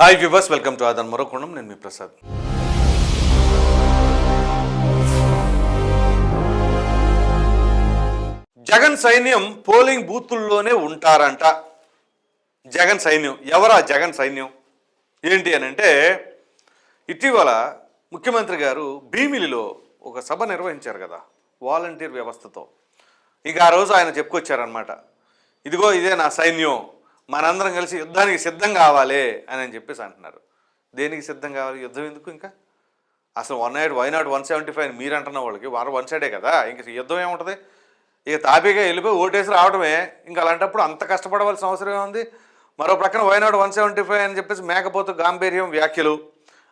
Hi viewers welcome to ఆదాన్ మరొకొండం నేను మీ ప్రసాద్ జగన్ సైన్యం పోలింగ్ బూతుల్లోనే ఉంటారంట జగన్ సైన్యం ఎవరా జగన్ సైన్యం ఏంటి అని అంటే ఇటీవల ముఖ్యమంత్రి గారు భీమిలిలో ఒక సభ నిర్వహించారు కదా వాలంటీర్ వ్యవస్థతో ఇక ఆ రోజు ఆయన చెప్పుకొచ్చారనమాట ఇదిగో ఇదే నా సైన్యం మనందరం కలిసి యుద్ధానికి సిద్ధం కావాలి అని అని చెప్పేసి అంటున్నారు. దేనికి సిద్ధం కావాలి? యుద్ధం ఎందుకు ఇంకా? అసలు one night why not one seventy five మీరు అంటున్న వాళ్ళకి వారు వన్ సైడే కదా? ఇంక యుద్ధం ఏముంటుంది? ఇక తాపీగా వెళ్ళిపోయి ఓటేసి రావడమే. ఇంకా అలాంటప్పుడు అంత కష్టపడవలసిన అవసరం ఏముంది? మరో ప్రక్కన వైనాడు వన్ సెవెంటీ ఫైవ్ అని చెప్పేసి మేకపోతు గాంభీర్యం వ్యాఖ్యలు.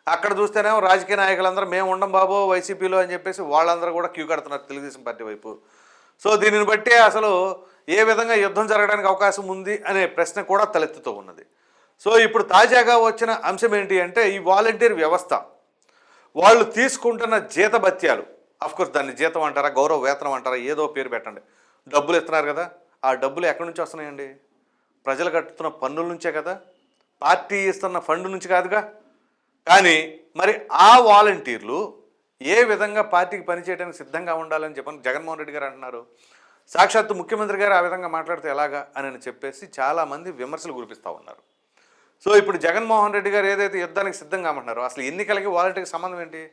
అక్కడ చూస్తేనేమో రాజకీయ నాయకులందరూ మేము ఉండం బాబు వైసీపీలో అని చెప్పేసి వాళ్ళందరూ కూడా క్యూ కడుతున్నారు తెలుగుదేశం పార్టీ వైపు. సో దీనిని బట్టి అసలు ఏ విధంగా యుద్ధం జరగడానికి అవకాశం ఉంది అనే ప్రశ్న కూడా తలెత్తుతూ ఉన్నది. సో ఇప్పుడు తాజాగా వచ్చిన అంశం ఏంటి అంటే ఈ వాలంటీర్ వ్యవస్థ. వాళ్ళు తీసుకుంటున్న జీతభత్యాలు కోర్స్ దాన్ని జీతం అంటారా గౌరవ వేతనం అంటారా ఏదో పేరు పెట్టండి. డబ్బులు ఇస్తున్నారు కదా ఆ డబ్బులు ఎక్కడి నుంచి వస్తున్నాయండి? ప్రజలు కట్టుతున్న పన్నుల నుంచే కదా పార్టీ ఇస్తున్న ఫండ్ నుంచి కాదుగా. కానీ మరి ఆ వాలంటీర్లు ఏ విధంగా పార్టీకి పనిచేయడానికి సిద్ధంగా ఉండాలని చెప్పని జగన్మోహన్ రెడ్డి గారు అంటున్నారు. సాక్షాత్తు ముఖ్యమంత్రి గారు ఆ విధంగా మాట్లాడితే ఎలాగా అని చెప్పేసి చాలామంది విమర్శలు కురిపిస్తూ ఉన్నారు. సో ఇప్పుడు జగన్మోహన్ రెడ్డి గారు ఏదైతే యుద్ధానికి సిద్ధంగా కామంటున్నారో అసలు ఎన్నికలకి వాలంటీర్కి సంబంధం ఏంటి?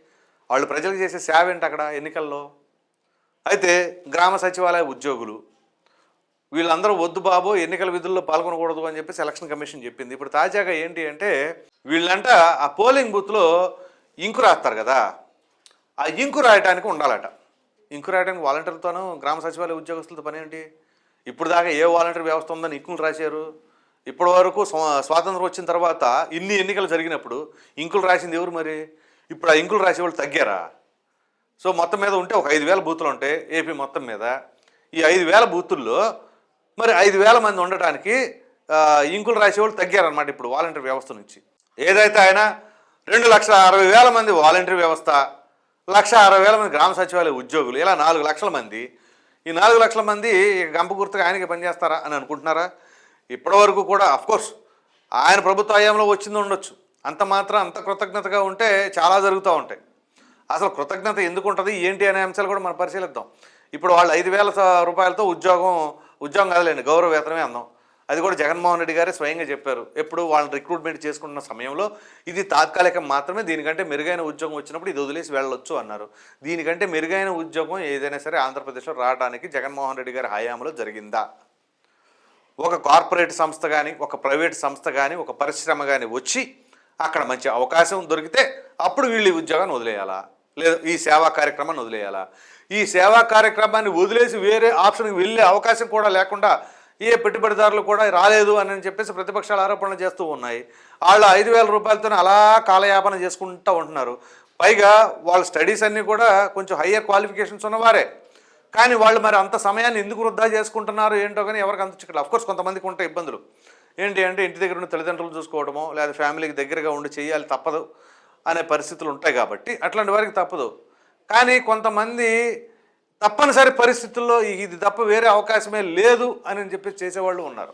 వాళ్ళు ప్రజలకు చేసే సేవ ఏంటి అక్కడ ఎన్నికల్లో? అయితే గ్రామ సచివాలయ ఉద్యోగులు వీళ్ళందరూ వద్దు బాబు ఎన్నికల విధుల్లో పాల్గొనకూడదు అని చెప్పి ఎలక్షన్ కమిషన్ చెప్పింది. ఇప్పుడు తాజాగా ఏంటి అంటే వీళ్ళంట ఆ పోలింగ్ బూత్లో ఇంకు రాస్తారు కదా ఆ ఇంకు రాయటానికి ఉండాలట. ఇంకు రాయడానికి వాలంటీర్తోనూ గ్రామ సచివాలయ ఉద్యోగస్తులతో పని ఏంటి? ఇప్పుడు దాకా ఏ వాలంటీర్ వ్యవస్థ ఉందని ఇంకులు రాశారు? ఇప్పటి వరకు స్వా- స్వాతంత్రం వచ్చిన తర్వాత ఇన్ని ఎన్నికలు జరిగినప్పుడు ఇంకులు రాసింది ఎవరు మరి? ఇప్పుడు ఆ ఇంకులు రాసేవాళ్ళు తగ్గారా? సో మొత్తం మీద ఉంటే ఒక ఐదు వేల బూతులు ఉంటాయి ఏపీ మొత్తం మీద. ఈ ఐదు వేల బూతుల్లో మరి ఐదు వేల మంది ఉండటానికి ఇంకులు రాసేవాళ్ళు తగ్గారనమాట ఇప్పుడు వాలంటీర్ వ్యవస్థ నుంచి. ఏదైతే ఆయన రెండు లక్షల అరవై వేల మంది వాలంటీర్ వ్యవస్థ లక్ష అరవై వేల మంది గ్రామ సచివాలయ ఉద్యోగులు ఇలా నాలుగు లక్షల మంది. ఈ నాలుగు లక్షల మంది గంప గుర్తుగా ఆయనకి పనిచేస్తారా అని అనుకుంటున్నారా? ఇప్పటివరకు కూడా అఫ్కోర్స్ ఆయన ప్రభుత్వ హయాంలో వచ్చింది ఉండొచ్చు. అంత మాత్రం అంత కృతజ్ఞతగా ఉంటే చాలా జరుగుతూ ఉంటాయి. అసలు కృతజ్ఞత ఎందుకు ఉంటుంది ఏంటి అనే అంశాలు కూడా మనం పరిశీలిద్దాం. ఇప్పుడు వాళ్ళు ఐదు వేల రూపాయలతో ఉద్యోగం ఉద్యోగం కదలేండి గౌరవ వేతనమే అందాం అది కూడా జగన్మోహన్ రెడ్డి గారే స్వయంగా చెప్పారు. ఎప్పుడు వాళ్ళని రిక్రూట్మెంట్ చేసుకుంటున్న సమయంలో ఇది తాత్కాలికం మాత్రమే దీనికంటే మెరుగైన ఉద్యోగం వచ్చినప్పుడు ఇది వదిలేసి వెళ్ళొచ్చు అన్నారు. దీనికంటే మెరుగైన ఉద్యోగం ఏదైనా సరే ఆంధ్రప్రదేశ్లో రావడానికి జగన్మోహన్ రెడ్డి గారి హయాంలో జరిగిందా? ఒక కార్పొరేట్ సంస్థ కానీ ఒక ప్రైవేట్ సంస్థ కానీ ఒక పరిశ్రమ కానీ వచ్చి అక్కడ మంచి అవకాశం దొరికితే అప్పుడు వీళ్ళు ఈ ఉద్యోగాన్ని వదిలేయాలా? లేదా ఈ సేవా కార్యక్రమాన్ని వదిలేయాలా? ఈ సేవా కార్యక్రమాన్ని వదిలేసి వేరే ఆప్షన్కి వెళ్ళే అవకాశం కూడా లేకుండా ఏ పెట్టుబడిదారులు కూడా రాలేదు అని చెప్పేసి ప్రతిపక్షాలు ఆరోపణలు చేస్తూ ఉన్నాయి. వాళ్ళు ఐదు వేల రూపాయలతో అలా కాలయాపన చేసుకుంటూ ఉంటున్నారు. పైగా వాళ్ళ స్టడీస్ అన్నీ కూడా కొంచెం హయ్యర్ క్వాలిఫికేషన్స్ ఉన్నవారే. కానీ వాళ్ళు మరి అంత సమయాన్ని ఎందుకు వృద్ధా చేసుకుంటున్నారు ఏంటో కానీ ఎవరికి అంత చిక్కలు అఫ్కోర్స్ కొంతమందికి ఉంటాయి ఇబ్బందులు. ఏంటి అంటే ఇంటి దగ్గర ఉన్న తల్లిదండ్రులు చూసుకోవడమో లేదా ఫ్యామిలీకి దగ్గరగా ఉండి చేయాలి తప్పదు అనే పరిస్థితులు ఉంటాయి కాబట్టి అట్లాంటి వారికి తప్పదు. కానీ కొంతమంది తప్పనిసరి పరిస్థితుల్లో ఇది తప్ప వేరే అవకాశమే లేదు అని చెప్పి చేసేవాళ్ళు ఉన్నారు.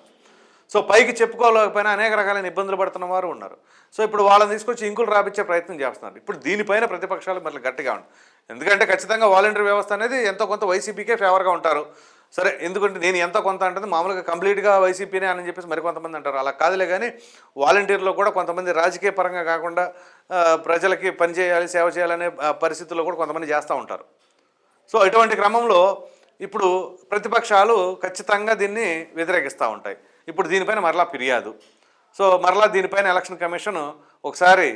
సో పైకి చెప్పుకోలేకపోయినా అనేక రకాలైన ఇబ్బందులు పడుతున్న వారు ఉన్నారు. సో ఇప్పుడు వాళ్ళని తీసుకొచ్చి ఇంకులు రాపించే ప్రయత్నం చేస్తున్నారు. ఇప్పుడు దీనిపైన ప్రతిపక్షాలు మరి గట్టిగా ఉంది ఎందుకంటే ఖచ్చితంగా వాలంటీర్ వ్యవస్థ అనేది ఎంతో కొంత వైసీపీకే ఫేవర్గా ఉంటారు. సరే ఎందుకంటే నేను ఎంత కొంత అంటుంది మామూలుగా కంప్లీట్గా వైసీపీనే అని చెప్పేసి మరికొంతమంది అంటారు. అలా కాదులే కానీ వాలంటీర్లో కూడా కొంతమంది రాజకీయ పరంగా కాకుండా ప్రజలకి పనిచేయాలి సేవ చేయాలనే పరిస్థితుల్లో కూడా కొంతమంది చేస్తూ ఉంటారు. సో ఇటువంటి క్రమంలో ఇప్పుడు ప్రతిపక్షాలు ఖచ్చితంగా దీన్ని వ్యతిరేకిస్తూ ఉంటాయి. ఇప్పుడు దీనిపైన మరలా ఫిర్యాదు. సో మరలా దీనిపైన ఎలక్షన్ కమిషన్ ఒకసారి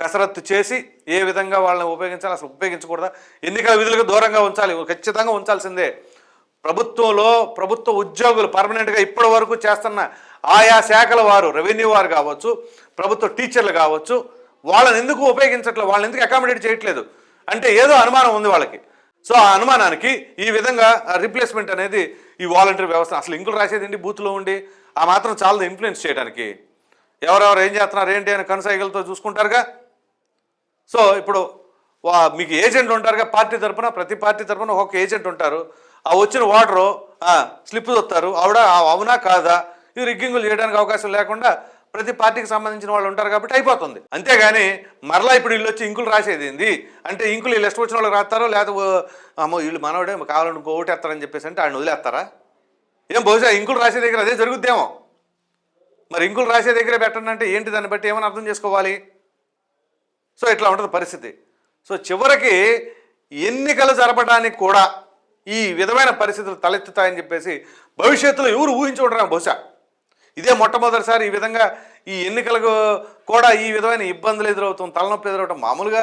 కసరత్తు చేసి ఏ విధంగా వాళ్ళని ఉపయోగించాలి అసలు ఉపయోగించకూడదా? ఎన్నికల విధులకు దూరంగా ఉంచాలి ఖచ్చితంగా ఉంచాల్సిందే. ప్రభుత్వంలో ప్రభుత్వ ఉద్యోగులు పర్మనెంట్గా ఇప్పటి వరకు చేస్తున్న ఆయా శాఖల వారు రెవెన్యూ వారు కావచ్చు ప్రభుత్వ టీచర్లు కావచ్చు వాళ్ళని ఎందుకు ఉపయోగించట్లేదు? వాళ్ళని ఎందుకు అకామిడేట్ చేయట్లేదు? అంటే ఏదో అనుమానం ఉంది వాళ్ళకి. సో ఆ అనుమానానికి ఈ విధంగా రిప్లేస్మెంట్ అనేది ఈ వాలంటీర్ వ్యవస్థ అసలు ఇంకులు రాసేది ఏంటి? బూత్లో ఉండి ఆ మాత్రం చాలా ఇన్ఫ్లుయెన్స్ చేయడానికి. ఎవరెవరు ఏం చేస్తున్నారు ఏంటి అని కనసాయిగలతో చూసుకుంటారుగా? సో ఇప్పుడు వా- మీకు ఏజెంట్ ఉంటారుగా పార్టీ తరఫున ప్రతి పార్టీ తరపున ఒక్కొక్క ఏజెంట్ ఉంటారు. ఆ వచ్చిన వాటరు స్లిప్ వస్తారు ఆవిడ అవునా కాదా? ఈ రిగ్గింగులు చేయడానికి అవకాశం లేకుండా ప్రతి పార్టీకి సంబంధించిన వాళ్ళు ఉంటారు కాబట్టి అయిపోతుంది. అంతేగాని మరలా ఇప్పుడు వీళ్ళు వచ్చి ఇంకులు రాసేది ఏంది? అంటే ఇంకులు వీళ్ళు ఇష్టం వచ్చిన వాళ్ళకి రాస్తారో లేకపోతే ఓ- అమ్మో వీళ్ళు మనవడే కావాలని ఓటేస్తారని చెప్పేసి అంటే ఆయన వదిలేస్తారా ఏం బహుశా ఇంకులు రాసే దగ్గర అదే జరుగుద్దేమో? మరి ఇంకులు రాసే దగ్గర పెట్టండి అంటే ఏంటి దాన్ని బట్టి ఏమని అర్థం చేసుకోవాలి? సో ఇట్లా ఉంటుంది పరిస్థితి. సో చివరికి ఎన్నికలు జరపడానికి కూడా ఈ విధమైన పరిస్థితులు తలెత్తుతాయని చెప్పేసి భవిష్యత్తులో ఎవరు ఊహించుకుంటారా బహుశా. ఇదే మొట్టమొదటిసారి ఈ విధంగా ఈ ఎన్నికలకు కూడా ఈ విధమైన ఇబ్బందులు ఎదురవుతాం తలనొప్పి ఎదురవటం మామూలుగా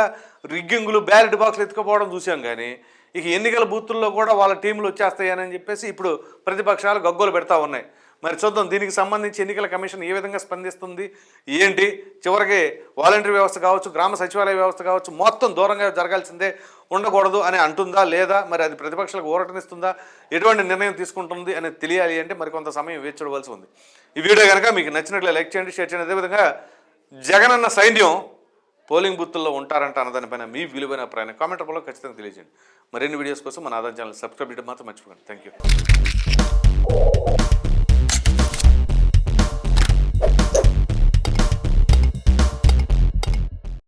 రిగ్గింగులు బ్యాలెట్ బాక్సులు ఎత్తుకుపోవడం చూసాం కానీ ఇక ఎన్నికల బూతుల్లో కూడా వాళ్ళ టీంలు వచ్చేస్తాయని చెప్పేసి ఇప్పుడు ప్రతిపక్షాలు గగ్గోలు పెడతా ఉన్నాయి. మరి చూద్దాం దీనికి సంబంధించి ఎన్నికల కమిషన్ ఏ విధంగా స్పందిస్తుంది? ఏంటి? చివరికి వాలంటరీ వ్యవస్థ కావచ్చు గ్రామ సచివాలయ వ్యవస్థ కావచ్చు మొత్తం దూరంగా జరగాల్సిందే ఉండకూడదు అని అంటుందా లేదా? మరి అది ప్రతిపక్షాలకు ఊరటనిస్తుందా? ఎటువంటి నిర్ణయం తీసుకుంటుంది అనేది తెలియాలి అంటే మరి కొంత సమయం వేచి చూడవలసి ఉంది. ఈ వీడియో కనుక మీకు నచ్చినట్లు లైక్ చేయండి షేర్ చేయండి. అదేవిధంగా జగన్ అన్న సైన్యం పోలింగ్ బూత్తుల్లో ఉంటారంట అన్నదానిపైన మీ విలువైన ప్రయాణం కామెంట్ రూపంలో ఖచ్చితంగా తెలియజేయండి. మరిన్ని వీడియోస్ కోసం మన ఆదాయం ఛానల్ సబ్స్క్రైబ్ చేయడం మాత్రం మర్చిపోకండి. Thank you